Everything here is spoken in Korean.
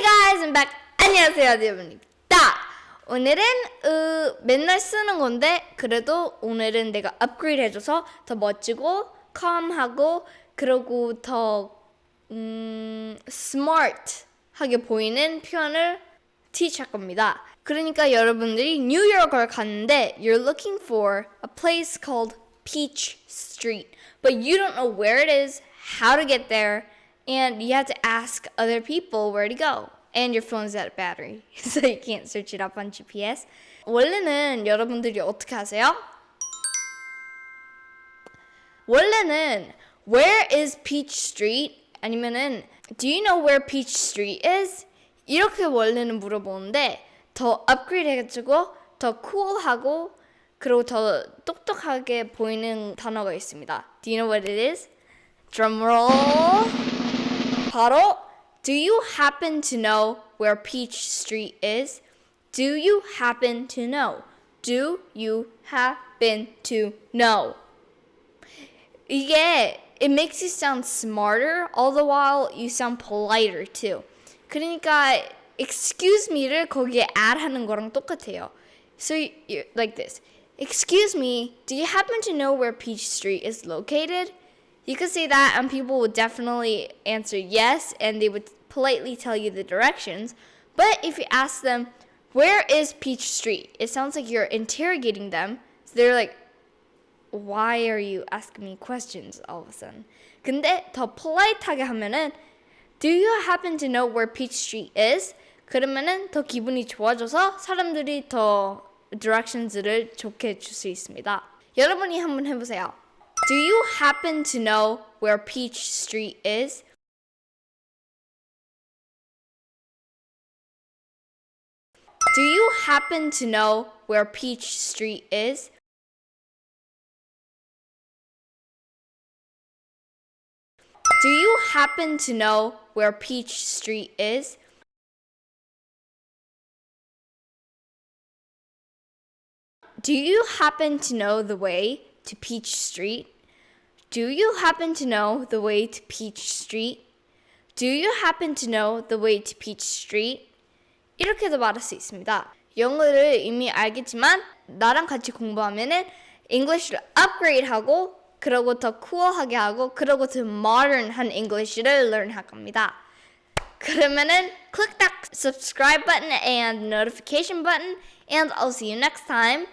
Hey guys, I'm back. 안녕하세요, 여러분입니다. 오늘은 어, 맨날 쓰는 건데 그래도 오늘은 내가 업그레이드 해줘서 더 멋지고 calm하고 그리고 더 음, smart하게 보이는 표현을 teach 할 겁니다. 그러니까 여러분들이 뉴욕을 갔는데 you're looking for a place called Peach Street, but you don't know where it is, how to get there, and you have to ask other people where to go. And your phone's out of battery, so you can't search it up on GPS. 원래는 여러분들이 어떻게 하세요? 원래는 Where is Peach Street? 아니면은 Do you know where Peach Street is? 이렇게 원래는 물어보는데 더 업그레이드 해가지고 더 쿨하고 그리고 더 똑똑하게 보이는 단어가 있습니다. Do you know what it is? Drum roll. 바로 Do you happen to know where Peach Street is? Do you happen to know? Do you happen to know? 이게 it makes you sound smarter all the while you sound politer too. 그러니까 excuse me를 거기에 add 하는 거랑 똑같아요. So you, you like this. Excuse me, do you happen to know where Peach Street is located? You could say that and people would definitely answer yes and they would politely tell you the directions. But if you ask them, where is Peach Street? It sounds like you're interrogating them. So they're like, why are you asking me questions all of a sudden? 근데 더 polite하게 하면은 Do you happen to know where Peach Street is? 그러면은 더 기분이 좋아져서 사람들이 더 directions를 좋게 줄 수 있습니다. 여러분이 한번 해보세요. Do you happen to know where Peach Street is? Do you happen to know where Peach Street is? Do you happen to know where Peach Street is? Do you happen to know the way to Peach Street? Do you happen to know the way to Peach Street? Do you happen to know the way to Peach Street? 이렇게도 말할 수 있습니다. 영어를 이미 알겠지만 나랑 같이 공부하면은 English를 upgrade하고 그러고 더 cool하게 하고 그러고 더 modern한 English를 learn 할 겁니다. 그러면은 click that subscribe button and notification button and I'll see you next time.